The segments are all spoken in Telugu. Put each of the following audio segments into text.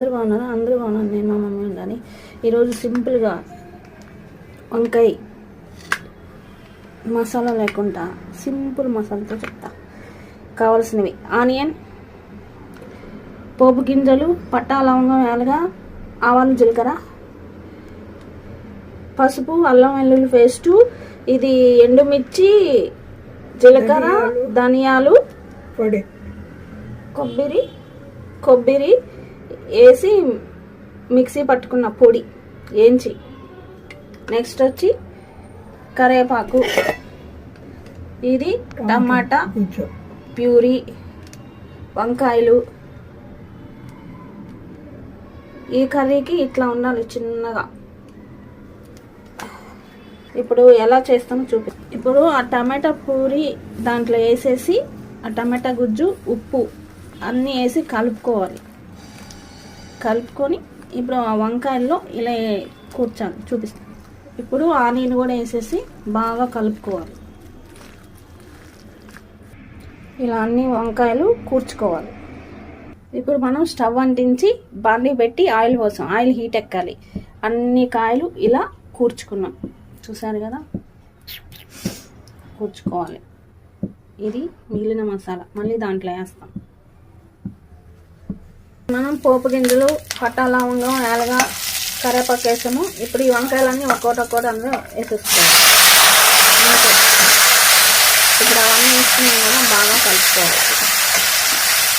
అందరూ బాగున్నారు? అందరూ బాగున్నారు? నేను మా మమ్మీ ఉండాలి ఈరోజు సింపుల్గా వంకాయ మసాలా లేకుండా సింపుల్ మసాలాతో చెప్తా. కావాల్సినవి. ఆనియన్ పోపు గింజలు పట్టా లవంగం యాలుగా ఆవాలు జీలకర్ర పసుపు అల్లం వెల్లుల్లి పేస్టు ఇది ఎండుమిర్చి జీలకర్ర ధనియాలు కొబ్బరి కొబ్బరి వేసి మిక్సీ పట్టుకున్న పొడి ఏంచి. నెక్స్ట్ వచ్చి కరివేపాకు ఇది టమాటా ప్యూరీ వంకాయలు. ఈ కర్రీకి ఇట్లా ఉండాలి చిన్నగా. ఇప్పుడు ఎలా చేస్తామో చూపి. ఇప్పుడు ఆ టమాటా పూరి దాంట్లో వేసేసి ఆ టమాటా గుజ్జు ఉప్పు అన్నీ వేసి కలుపుకోవాలి. కలుపుకొని ఇప్పుడు ఆ వంకాయల్లో ఇలా కూర్చాను చూపిస్తాను. ఇప్పుడు ఆనియన్ కూడా వేసేసి బాగా కలుపుకోవాలి. ఇలా అన్ని వంకాయలు కూర్చుకోవాలి. ఇప్పుడు మనం స్టవ్ అంటించి బండి పెట్టి ఆయిల్ పోసాం. ఆయిల్ హీట్ ఎక్కాలి. అన్ని కాయలు ఇలా కూర్చుకున్నాం. చూసారు కదా? కూర్చుకోవాలి. ఇది మిగిలిన మసాలా. మళ్ళీ దాంట్లో వేస్తాం. మనం పోపు గింజలు పట్టా లవంగం ఏలగా కరేపాకు వేసాము. ఇప్పుడు ఈ వంకాయలన్నీ ఒక్కోటి ఒక్కోటి అందులో వేసేసుకోవాలి. ఇప్పుడు అవన్నీ వేసుకున్నాం కదా బాగా కలుపుకోవాలి.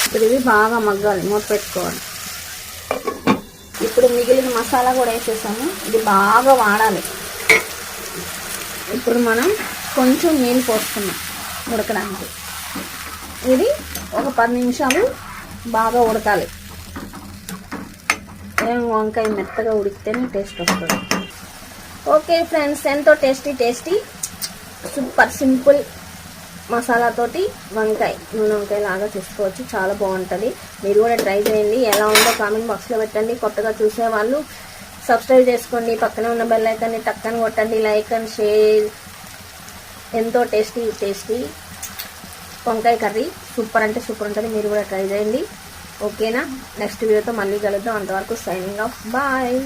ఇప్పుడు ఇవి బాగా మగ్గాలి మూత పెట్టుకోవాలి. ఇప్పుడు మిగిలిన మసాలా కూడా వేసేసాము. ఇది బాగా వాడాలి. ఇప్పుడు మనం కొంచెం నీళ్ళు పోస్తున్నాం ఉడకడానికి. ఇది ఒక పది నిమిషాలు బాగా ఉడకాలి. వంకాయ మెత్తగా ఉడికితేనే టేస్ట్ వస్తుంది. ఓకే ఫ్రెండ్స్ ఎంతో టేస్టీ టేస్టీ సూపర్ సింపుల్ మసాలాతోటి వంకాయ నూనె వంకాయ లాగా చేసుకోవచ్చు. చాలా బాగుంటుంది. మీరు కూడా ట్రై చేయండి. ఎలా ఉందో కామెంట్ బాక్స్లో పెట్టండి. కొత్తగా చూసేవాళ్ళు సబ్స్క్రైబ్ చేసుకోండి. పక్కనే ఉన్న బెల్ ఐకాన్ని టక్కని కొట్టండి. Like and share. ఎంతో టేస్టీ టేస్టీ వంకాయ కర్రీ. సూపర్ అంటే సూపర్ ఉంటుంది. మీరు కూడా ట్రై చేయండి. ఓకేనా? నెక్స్ట్ వీడియోతో మళ్ళీ కలుద్దాం. అంతవరకు సైనింగ్ ఆఫ్ బాయ్